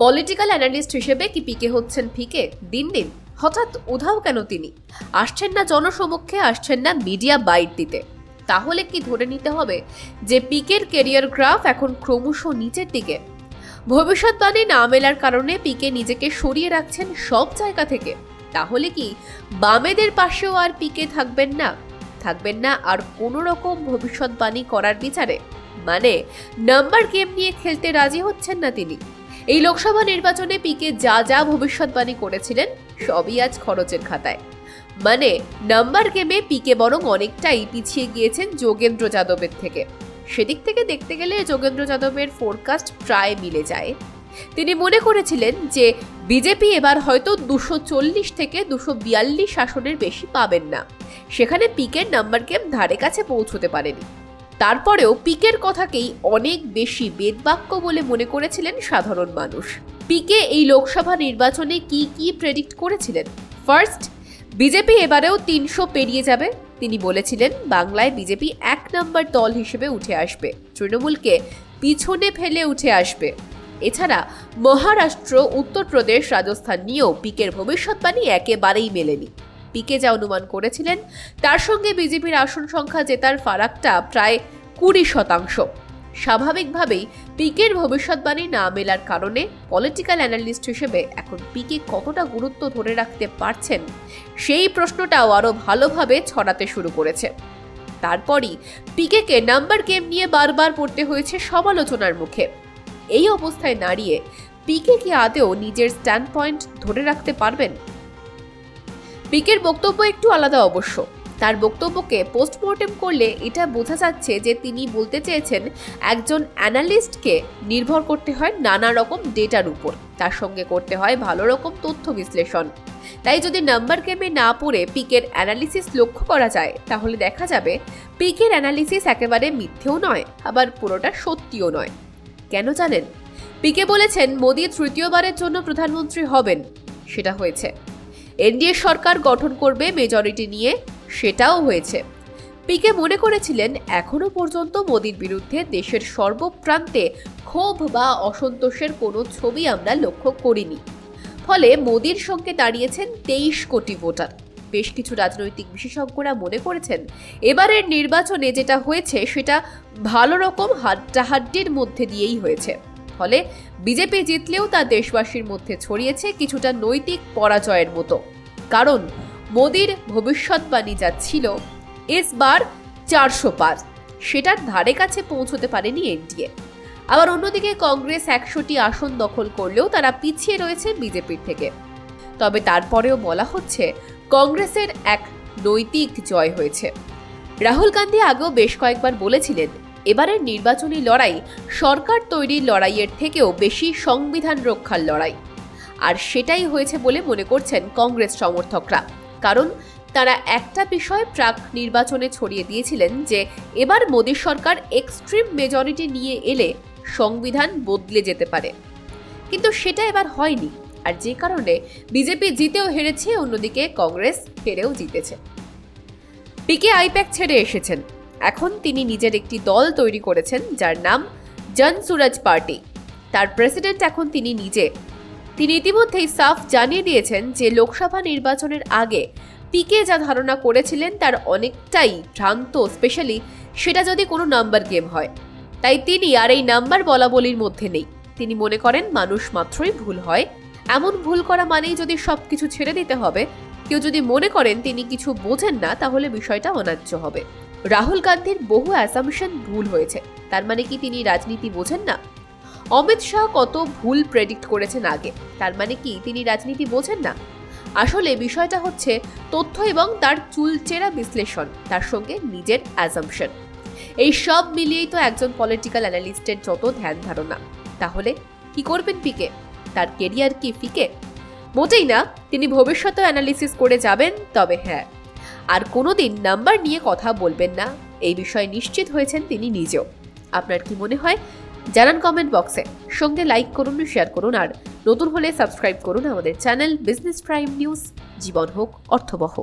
Political analyst হিসেবে কি পিকে হচ্ছেন ফিকে? দিন দিন। হঠাৎ উধাও কেন তিনি? আসছেন না জনসমক্ষে, আসছেন না মিডিয়া বাইট দিতে। তাহলে কি ধরে নিতে হবে যে পিকের কেরিয়ার গ্রাফ এখন ক্রমশ নিচের দিকে? ভবিষ্যৎবাণী না মেলার কারণে পিকে নিজেকে সরিয়ে রাখছেন সব জায়গা থেকে। তাহলে কি বামেদের পাশেও আর পিকে থাকবেন না? থাকবেন না আর কোনো রকম ভবিষ্যৎবাণী করার বিচারে? মানে নাম্বার গেম নিয়ে খেলতে রাজি হচ্ছেন না তিনি। এই লোকসভা নির্বাচনে পিকে যা যা ভবিষ্যৎবাণী করেছিলেন, সবই আজ খরচের খাতায়। মানে নাম্বার গেমে পিকে বরং অনেকটাই পিছিয়ে গিয়েছেন যোগেন্দ্র যাদবের থেকে। সেদিক থেকে দেখতে গেলে যোগেন্দ্র যাদবের ফোরকাস্ট প্রায় মিলে যায়। তিনি মনে করেছিলেন যে, বিজেপি এবার হয়তো দুশো চল্লিশ থেকে দুশো বিয়াল্লিশ আসনের বেশি পাবেন না। সেখানে পিকের নাম্বার গেম ধারে কাছে পৌঁছতে পারেনি। তারপরেও পিকের কথাকেই অনেক বেশি বেদবাক্য বলে মনে করেছিলেন সাধারণ মানুষ। পিকে এই লোকসভা নির্বাচনে কি কি প্রেডিক্ট করেছিলেন? ফার্স্ট বিজেপি এবারেও তিনশো পেরিয়ে যাবে। তিনি বলেছিলেন, বাংলায় বিজেপি এক নম্বর দল হিসেবে উঠে আসবে। তৃণমূলকে পিছনে ফেলে উঠে আসবে। এছাড়া, মহারাষ্ট্র, উত্তরপ্রদেশ, রাজস্থান নিয়েও পিকের ভবিষ্যৎবাণী একেবারেই মেলেনি। পিকে যা অনুমান করেছিলেন, তার সঙ্গে বিজেপির আসন সংখ্যা জেতার ফারাকটা প্রায় কুড়ি শতাংশ। স্বাভাবিকভাবেই পিকের ভবিষ্যৎবাণী না মেলার কারণে পলিটিক্যাল অ্যানালিস্ট হিসেবে এখন পিকে কতটা গুরুত্ব ধরে রাখতে পারছেন, সেই প্রশ্নটাও আরও ভালোভাবে ছড়াতে শুরু করেছে। তারপরই পিকেকে নাম্বার গেম নিয়ে বারবার পড়তে হয়েছে সমালোচনার মুখে। এই অবস্থায় দাঁড়িয়ে পিকে কি আদেও নিজের স্ট্যান্ড পয়েন্ট ধরে রাখতে পারবেন? পিকের বক্তব্য একটু আলাদা অবশ্য। তার বক্তব্যকে পোস্টমর্টেম করলে এটা বোঝা যাচ্ছে যে তিনি বলতে চেয়েছেন একজন অ্যানালিস্টকে নির্ভর করতে হয় নানা রকম ডেটার উপর। তার সঙ্গে করতে হয় ভালো রকম তথ্য বিশ্লেষণ। তাই যদি নাম্বার গেমে না পড়ে পিকের অ্যানালিসিস লক্ষ্য করা যায়, তাহলে দেখা যাবে পিকের অ্যানালিসিস একেবারে মিথ্যেও নয়, আবার পুরোটা সত্যিও নয়। কেন জানেন? পিকে বলেছেন, মোদী তৃতীয়বারের জন্য প্রধানমন্ত্রী হবেন। সেটা হয়েছে। এনডিএ সরকার গঠন করবে মেজরিটি নিয়ে, সেটাও হয়েছে। পিকে মনে করেছিলেন, এখনও পর্যন্ত মোদির বিরুদ্ধে দেশের সর্বপ্রান্তে ক্ষোভ বা অসন্তোষের কোনো ছবি আমরা লক্ষ্য করিনি। ফলে মোদির সঙ্গে দাঁড়িয়েছেন তেইশ কোটি ভোটার। বেশ কিছু রাজনৈতিক বিশেষজ্ঞরা মনে করেছেন, এবারের নির্বাচনে যেটা হয়েছে, সেটা ভালো রকম হাড্ডাহাড্ডির মধ্যে দিয়েই হয়েছে। ফলে বিজেপি জিতলেও তা দেশবাসীর মধ্যে ছড়িয়েছে কিছুটা নৈতিক পরাজয়ের মতো। কারণ মোদির ভবিষ্যৎবাণী যা ছিল এসবার চারশো পার। সেটার ধারে কাছে পৌঁছতে পারেনি এনডিএ। আবার অন্যদিকে কংগ্রেস একশোটি আসন দখল করলেও তারা পিছিয়ে রয়েছে বিজেপির থেকে। তবে তারপরেও বলা হচ্ছে, কংগ্রেসের এক নৈতিক জয় হয়েছে। রাহুল গান্ধী আগেও বেশ কয়েকবার বলেছিলেন এবারের নির্বাচনী লড়াই সরকার তৈরির লড়াইয়ের থেকেও বেশি সংবিধান রক্ষার লড়াই। আর সেটাই হয়েছে বলে মনে করছেন কংগ্রেস সমর্থকরা। কারণ তারা একটা বিষয় প্রাক নির্বাচনে ছড়িয়ে দিয়েছিলেন যে এবার মোদী সরকার এক্সট্রিম মেজরিটি নিয়ে এলে সংবিধান বদলে যেতে পারে। কিন্তু সেটা এবার হয়নি। আর যে কারণে বিজেপি জিতেও হেরেছে, অন্যদিকে কংগ্রেস হেরেও জিতেছে। পিকে আইপ্যাক ছেড়ে এসেছেন। এখন তিনি নিজের একটি দল তৈরি করেছেন, যার নাম জন সুরাজ পার্টি। তার প্রেসিডেন্ট এখন তিনি নিজে। তিনি ইতিমধ্যেই সাফ জানিয়ে দিয়েছেন যে লোকসভা নির্বাচনের আগে পিকে যা ধারণা করেছিলেন তার অনেকটাই ভ্রান্ত স্পেশালি সেটা যদি কোনো নাম্বার গেম হয়। তাই তিনি আর এই নাম্বার বলা বলির মধ্যে নেই। তিনি মনে করেন মানুষ মাত্রই ভুল হয়। এমন ভুল করা মানেই যদি সব কিছু ছেড়ে দিতে হবে। কেউ যদি মনে করেন তিনি কিছু বোঝেন না, তাহলে বিষয়টা অন্যায্য হবে। রাহুল গান্ধীর বহু অ্যাসামশন ভুল হয়েছে। তার মানে কি তিনি রাজনীতি বোঝেন না? অমিত শাহ কত ভুল প্রেডিক্ট করেছেন আগে। তার মানে কি তিনি রাজনীতি বোঝেন না? আসলে বিষয়টা হচ্ছে তথ্য এবং তার চুলচেরা বিশ্লেষণ, তার সঙ্গে নিজের অ্যাজাম্পশন এই সব মিলিয়েই তো একজন পলিটিক্যাল অ্যানালিস্টের যত ধ্যান ধারণা। তাহলে কি করবেন পিকে তার কেরিয়ার কি ফিকে? মোটেই না, তিনি ভবিষ্যতে অ্যানালিসিস করে যাবেন, তবে হ্যাঁ। আর কোনোদিন নাম্বার নিয়ে কথা বলবেন না। এই বিষয়ে নিশ্চিত হয়েছেন তিনি নিজেও। আপনার কি মনে হয়? জানান কমেন্ট বক্সে সঙ্গে লাইক করুন শেয়ার করুন আর নতুন হলে সাবস্ক্রাইব করুন আমাদের চ্যানেল বিজনেস প্রাইম নিউজ জীবন হোক, অর্থবহ।